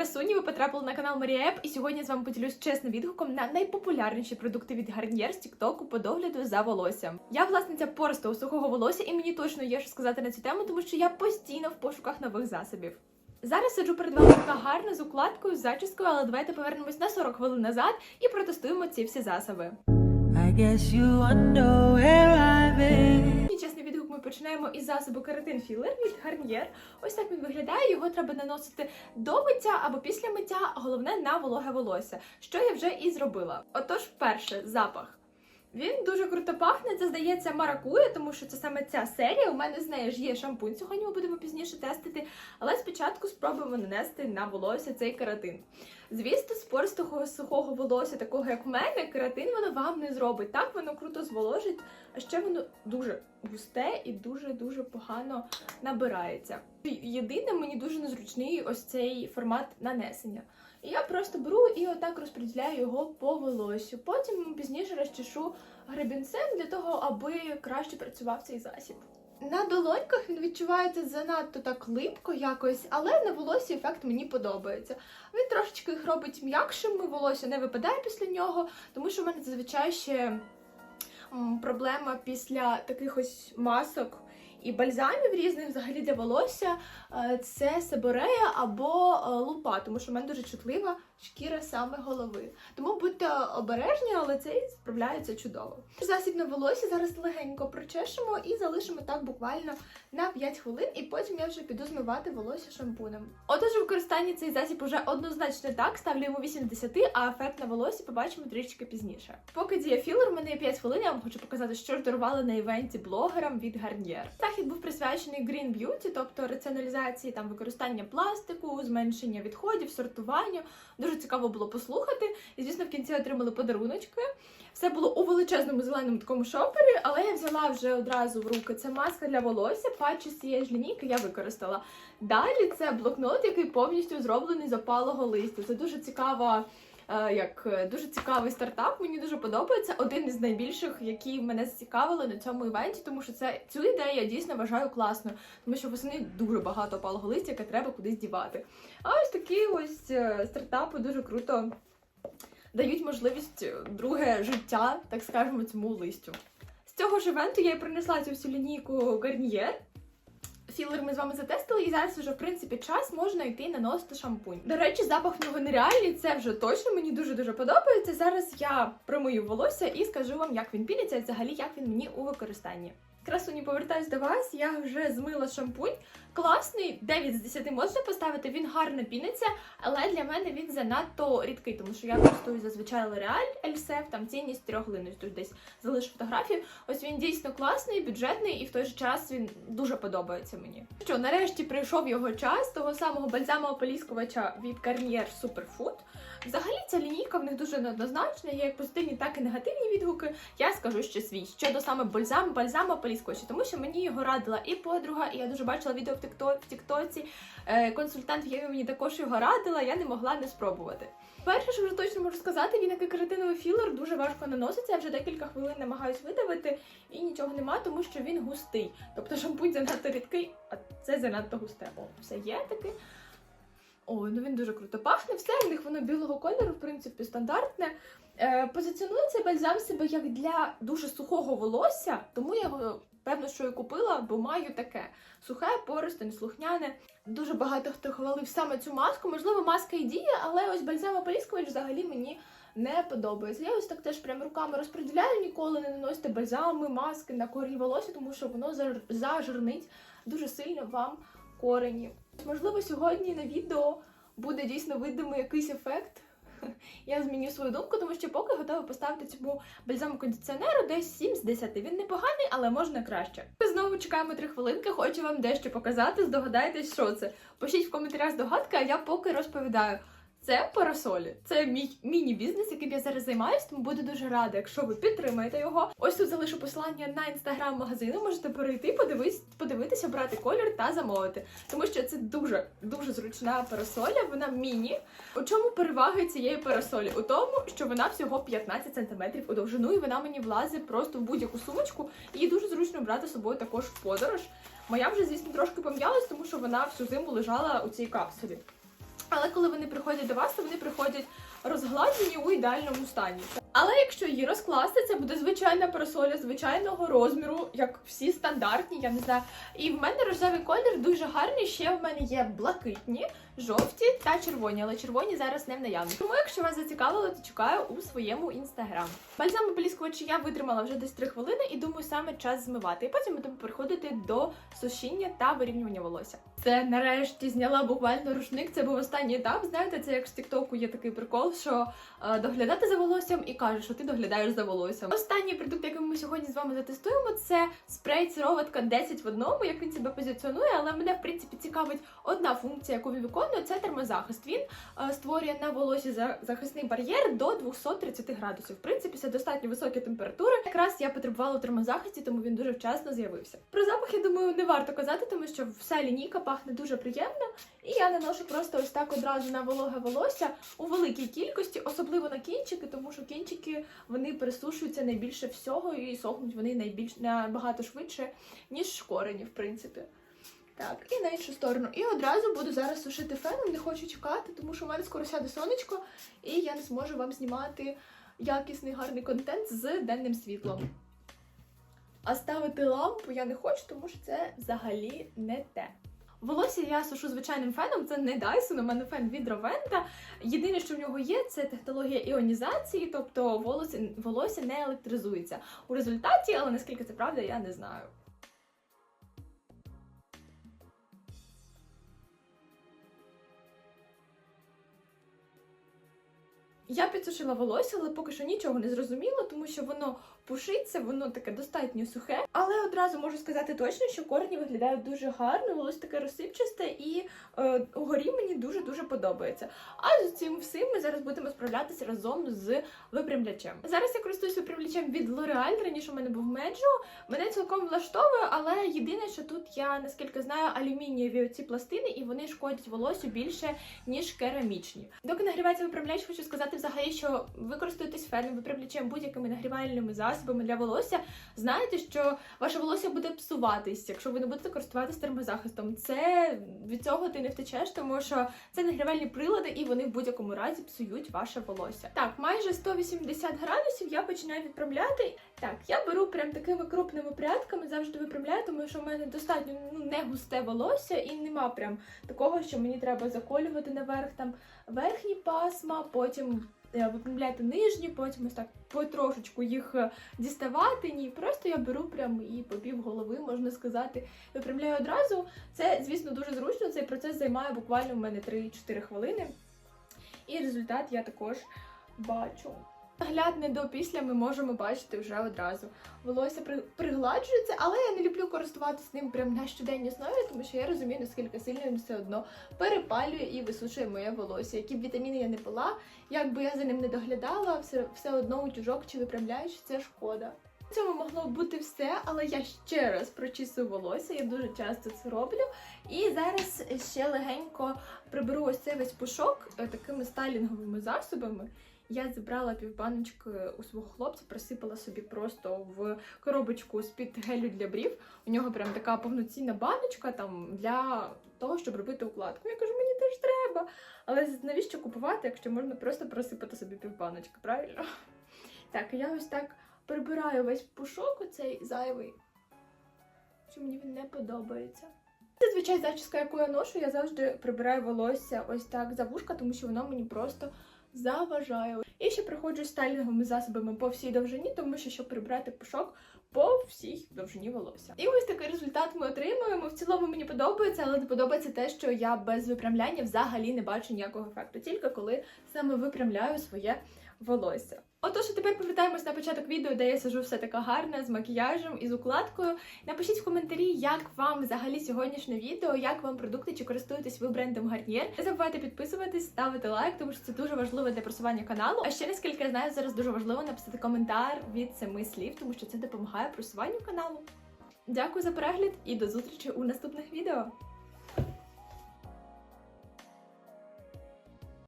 красуні, ви потрапили на канал Марія Еп, і сьогодні я з вами поділюсь чесним відгуком на найпопулярніші продукти від Garnier з Тіктоку по догляду за волоссям. Я власниця поросту сухого волосся, і мені точно є що сказати на цю тему, тому що я постійно в пошуках нових засобів. Зараз сиджу перед вами така гарна з укладкою, з зачіскою, але давайте повернемось на 40 хвилин назад і протестуємо ці всі засоби. I guess you wonder where I've been. Починаємо із засобу каротин філер від гарнієр. Ось так він виглядає. Його треба наносити до миття або після миття, головне на вологе волосся, що я вже і зробила. Отож, перше, запах. Він дуже круто пахне. Це здається маракуя, тому що це саме ця серія. У мене з нею ж є шампунь. Сьогодні ми будемо пізніше тестити. Але спочатку спробуємо нанести на волосся цей кератин. Звісно, з порстого сухого волосся, такого як в мене, кератин воно вам не зробить. Так воно круто зволожить, а ще воно дуже густе і дуже дуже погано набирається. Єдине, мені дуже незручний ось цей формат нанесення. І я просто беру і отак розподіляю його по волосю. Потім пізніше розчешу гребінцем для того, аби краще працював цей засіб. На долоньках він відчувається занадто так липко якось, але на волосі ефект мені подобається. Він трошечки їх робить м'якшими, волосся не випадає після нього, тому що в мене зазвичай ще проблема після таких ось масок і бальзамів різних взагалі для волосся е, це себорея або е, лупа, тому що в мене дуже чутлива шкіра саме голови. Тому будьте обережні, але цей справляється чудово. Засіб на волосся зараз легенько прочешемо і залишимо так буквально на 5 хвилин, і потім я вже піду змивати волосся шампунем. Отож, у використанні цей засіб уже однозначно так, ставлю йому 8 10, а ефект на волосі побачимо трішки пізніше. Поки діє філер, у мене є 5 хвилин, я вам хочу показати, що ж дарували на івенті блогерам від Garnier. Захід був присвячений Green Beauty, тобто раціоналізації там використання пластику, зменшення відходів, сортуванню. Дуже цікаво було послухати. І звісно, в кінці отримали подаруночки. Все було у величезному зеленому такому шопері, але я взяла вже одразу в руки. Це маска для волосся, патчі з цієї ж лінійки я використала. Далі це блокнот, який повністю зроблений з опалого листя. Це дуже цікава. Е, Як е, дуже цікавий стартап, мені дуже подобається. Один із найбільших, які мене зацікавили на цьому івенті, тому що це цю ідею я дійсно вважаю класною, тому що восени дуже багато опалого листя, яке треба кудись дівати. А ось такі ось е, стартапи дуже круто дають можливість друге життя, так скажемо, цьому листю. З цього ж івенту я і принесла цю всю лінійку Garnier. Філер ми з вами затестили, і зараз вже в принципі час можна йти наносити шампунь. До речі, запах в нього нереальний, це вже точно мені дуже дуже подобається. Зараз я промию волосся і скажу вам, як він піниться, і взагалі як він мені у використанні. Красуні, повертаюсь до вас. Я вже змила шампунь. Класний, 9 з 10 можна поставити, він гарно піниться, але для мене він занадто рідкий, тому що я користуюсь зазвичай L'Oreal Elsef, там цінність трьох глиною, тож десь залишу фотографію. Ось він дійсно класний, бюджетний і в той же час він дуже подобається мені. Що нарешті прийшов його час того самого бальзамоополіскувача від Garnier Superfood. Взагалі ця лінійка в них дуже неоднозначна, є як позитивні, так і негативні відгуки. Я скажу ще свій щодо саме бальзам, бальзамоополіскувача, тому що мені його радила і подруга, і я дуже бачила відео в Тіктоці. Е, Консультант Єві мені також його радила, я не могла не спробувати. Перше, що вже точно можу сказати, він як і кератиновий філер дуже важко наноситься. Я вже декілька хвилин намагаюсь видавити і нічого нема, тому що він густий. Тобто шампунь занадто рідкий, а це занадто густе. О, все є таки. Ой, ну він дуже круто пахне. Все в них воно білого кольору, в принципі, стандартне. Е, позиціонує цей бальзам себе як для дуже сухого волосся, тому я його певно, що і купила, бо маю таке сухе, пористе, неслухняне. Дуже багато хто хвалив саме цю маску. Можливо, маска і діє, але ось бальзамополіскувач взагалі мені не подобається. Я ось так теж прям руками розподіляю, ніколи не наносите бальзами, маски на корінь волосся, тому що воно заж- зажирнить дуже сильно вам корені. Можливо, сьогодні на відео буде дійсно видимий якийсь ефект. Я зміню свою думку, тому що поки готова поставити цьому бальзаму кондиціонеру десь 7 з 10. Він непоганий, але можна краще. Ми знову чекаємо 3 хвилинки, хочу вам дещо показати. Здогадайтесь, що це. Пишіть в коментарях здогадки, а я поки розповідаю. Це парасолі. Це мій міні-бізнес, яким я зараз займаюсь, тому буду дуже рада, якщо ви підтримаєте його. Ось тут залишу посилання на інстаграм магазину. Можете перейти, подивись, подивитися, брати колір та замовити. Тому що це дуже дуже зручна парасоля. Вона міні. У чому переваги цієї парасолі? У тому, що вона всього 15 см у довжину, і вона мені влазить просто в будь-яку сумочку. Її дуже зручно брати з собою також в подорож. Моя вже, звісно, трошки пом'ялась, тому що вона всю зиму лежала у цій капсулі. Але коли вони приходять до вас, то вони приходять розгладжені у ідеальному стані. Але якщо її розкласти, це буде звичайна парасоля звичайного розміру, як всі стандартні, я не знаю. І в мене рожевий колір дуже гарний. Ще в мене є блакитні, жовті та червоні, але червоні зараз не в наявності. Тому, якщо вас зацікавило, то чекаю у своєму інстаграм. Бальзам обліскувачі я витримала вже десь 3 хвилини і думаю, саме час змивати. І потім будемо переходити до сушіння та вирівнювання волосся. Це нарешті зняла буквально рушник. Це був останній етап. Знаєте, це як з Тіктоку є такий прикол, що е, доглядати за волоссям і кажуть, що ти доглядаєш за волоссям. Останній продукт, який ми сьогодні з вами затестуємо, це спрей сироватка 10 в одному, як він себе позиціонує. Але мене в принципі цікавить одна функція, яку він виконує, це термозахист. Він е, створює на волосі за- захисний бар'єр до 230 градусів. В принципі, це достатньо високі температури. Якраз я потребувала термозахисті, тому він дуже вчасно з'явився. Про запах, я думаю, не варто казати, тому що вся лінійка пахне дуже приємно. І я наношу просто ось так одразу на вологе волосся у великій кількості, особливо на кінчики, тому що кінчики вони пересушуються найбільше всього і сохнуть вони найбільш набагато швидше, ніж корені, в принципі. Так, і на іншу сторону. І одразу буду зараз сушити феном, не хочу чекати, тому що в мене скоро сяде сонечко, і я не зможу вам знімати якісний гарний контент з денним світлом. А ставити лампу я не хочу, тому що це взагалі не те. Волосся я сушу звичайним феном, це не Dyson, у мене фен від Roventa. Єдине, що в нього є, це технологія іонізації, тобто волосся, волосся не електризується у результаті, але наскільки це правда, я не знаю. Я підсушила волосся, але поки що нічого не зрозуміла, тому що воно пушиться, воно таке достатньо сухе. Але одразу можу сказати точно, що корені виглядають дуже гарно, волосся таке розсипчасте і е, угорі мені дуже-дуже подобається. А з цим всім ми зараз будемо справлятися разом з випрямлячем. Зараз я користуюсь випрямлячем від L'Oreal, раніше у мене був Меджо. Мене цілком влаштовує, але єдине, що тут я наскільки знаю, алюмінієві оці пластини, і вони шкодять волосю більше, ніж керамічні. Доки нагрівається випрямляч, хочу сказати взагалі, що ви користуєтесь феном, випрямлячем будь-якими нагрівальними засобами для волосся. Знаєте, що ваше волосся буде псуватись, якщо ви не будете користуватись термозахистом. Це від цього ти не втечеш, тому що це нагрівальні прилади, і вони в будь-якому разі псують ваше волосся. Так, майже 180 градусів я починаю відправляти. Так, я беру прям такими крупними прядками, завжди виправляю, тому що в мене достатньо ну, не густе волосся, і нема прям такого, що мені треба заколювати наверх там верхні пасма, потім е, виправляти нижні, потім ось так потрошечку їх е, діставати. Ні, просто я беру прям і по пів голови, можна сказати, випрямляю одразу. Це, звісно, дуже зручно. Цей процес займає буквально в мене 3-4 хвилини. І результат я також бачу. Наглядне до після ми можемо бачити вже одразу. Волосся при- пригладжується, але я не люблю користуватися ним прям на щоденній основі, тому що я розумію, наскільки сильно він все одно перепалює і висушує моє волосся. Які б вітаміни я не пила, як би я за ним не доглядала, все, все одно утюжок чи виправляючи, це шкода. Цьому могло бути все, але я ще раз прочісую волосся, я дуже часто це роблю. І зараз ще легенько приберу ось цей весь пушок е, такими стайлінговими засобами. Я зібрала півбаночки у свого хлопця, присипала собі просто в коробочку з-під гелю для брів. У нього прям така повноцінна баночка там для того, щоб робити укладку. Я кажу, мені теж треба. Але навіщо купувати, якщо можна просто присипати собі півбаночки, правильно? Так, я ось так прибираю весь пушок, оцей зайвий. Що мені він не подобається. Зазвичай зачіска, яку я ношу, я завжди прибираю волосся ось так за вушка, тому що воно мені просто заважає. І ще проходжу стайлінговими засобами по всій довжині, тому що щоб прибрати пушок по всій довжині волосся. І ось такий результат ми отримуємо. В цілому мені подобається, але не подобається те, що я без випрямляння взагалі не бачу ніякого ефекту, тільки коли саме випрямляю своє волосся. Отож, а тепер повертаємось на початок відео, де я сижу все така гарна з макіяжем і з укладкою. Напишіть в коментарі, як вам взагалі сьогоднішнє відео, як вам продукти, чи користуєтесь ви брендом Garnier. Не забувайте підписуватись, ставити лайк, тому що це дуже важливо для просування каналу. А ще наскільки я знаю, зараз дуже важливо написати коментар від семи слів, тому що це допомагає просуванню каналу. Дякую за перегляд і до зустрічі у наступних відео.